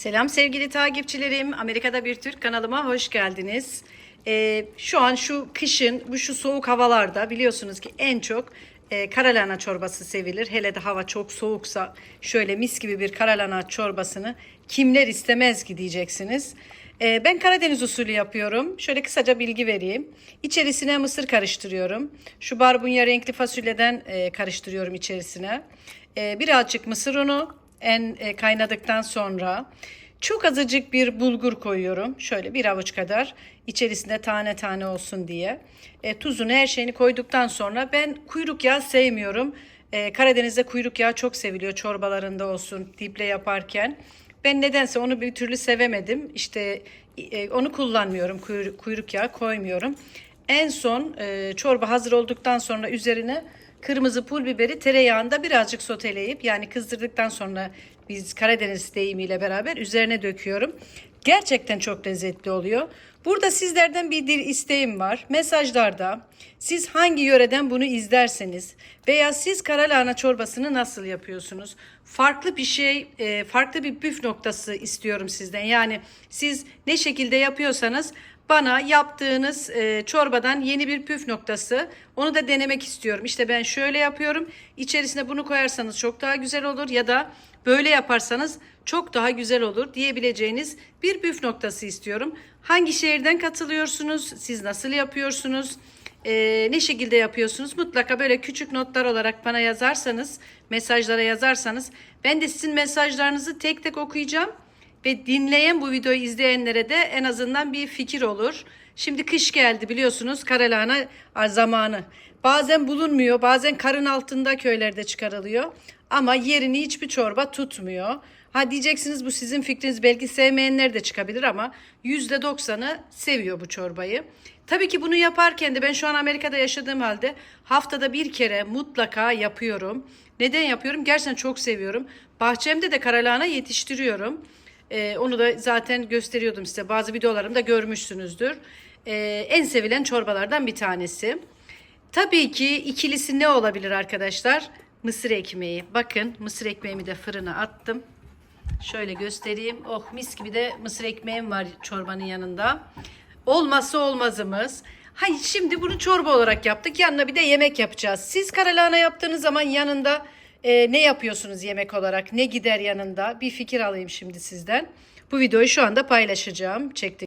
Selam sevgili takipçilerim. Amerika'da bir Türk kanalıma hoş geldiniz. Ee, şu an şu kışın bu şu soğuk havalarda biliyorsunuz ki en çok e, karalahana çorbası sevilir. Hele de hava çok soğuksa şöyle mis gibi bir karalahana çorbasını kimler istemez ki diyeceksiniz. Ee, ben Karadeniz usulü yapıyorum. Şöyle kısaca bilgi vereyim. İçerisine mısır karıştırıyorum. Şu barbunya renkli fasulyeden e, karıştırıyorum içerisine. Ee, birazcık mısır unu, en e, kaynadıktan sonra çok azıcık bir bulgur koyuyorum. Şöyle bir avuç kadar içerisinde tane tane olsun diye. E, tuzunu her şeyini koyduktan sonra ben kuyruk yağı sevmiyorum. E, Karadeniz'de kuyruk yağı çok seviliyor çorbalarında olsun diple yaparken. Ben nedense onu bir türlü sevemedim. İşte e, onu kullanmıyorum. Kuyruk, kuyruk yağı koymuyorum. En son e, çorba hazır olduktan sonra üzerine kırmızı pul biberi tereyağında birazcık soteleyip yani kızdırdıktan sonra biz Karadeniz deyimiyle beraber üzerine döküyorum. Gerçekten çok lezzetli oluyor. Burada sizlerden bir dil isteğim var. Mesajlarda siz hangi yöreden bunu izlerseniz veya siz karalahana çorbasını nasıl yapıyorsunuz? Farklı bir şey, e, farklı bir püf noktası istiyorum sizden. Yani siz ne şekilde yapıyorsanız bana yaptığınız e, çorbadan yeni bir püf noktası onu da denemek istiyorum. İşte ben şöyle yapıyorum. İçerisine bunu koyarsanız çok daha güzel olur ya da böyle yaparsanız çok daha güzel olur diyebileceğiniz bir püf noktası istiyorum. Hangi şehirden katılıyorsunuz? Siz nasıl yapıyorsunuz? E, ne şekilde yapıyorsunuz? Mutlaka böyle küçük notlar olarak bana yazarsanız, mesajlara yazarsanız ben de sizin mesajlarınızı tek tek okuyacağım ve dinleyen bu videoyu izleyenlere de en azından bir fikir olur. Şimdi kış geldi biliyorsunuz karalahana zamanı. Bazen bulunmuyor, bazen karın altında köylerde çıkarılıyor. Ama yerini hiçbir çorba tutmuyor. Ha diyeceksiniz bu sizin fikriniz belki sevmeyenler de çıkabilir ama %90'ı seviyor bu çorbayı. Tabii ki bunu yaparken de ben şu an Amerika'da yaşadığım halde haftada bir kere mutlaka yapıyorum. Neden yapıyorum? Gerçekten çok seviyorum. Bahçemde de karalahana yetiştiriyorum. Ee, onu da zaten gösteriyordum size. Bazı videolarımda görmüşsünüzdür. Ee, en sevilen çorbalardan bir tanesi. Tabii ki ikilisi ne olabilir arkadaşlar? Mısır ekmeği. Bakın mısır ekmeğimi de fırına attım. Şöyle göstereyim. Oh mis gibi de mısır ekmeğim var çorbanın yanında. Olmazsa olmazımız. Hayır şimdi bunu çorba olarak yaptık. Yanına bir de yemek yapacağız. Siz karalahana yaptığınız zaman yanında e, ne yapıyorsunuz yemek olarak? Ne gider yanında? Bir fikir alayım şimdi sizden. Bu videoyu şu anda paylaşacağım. Çektik.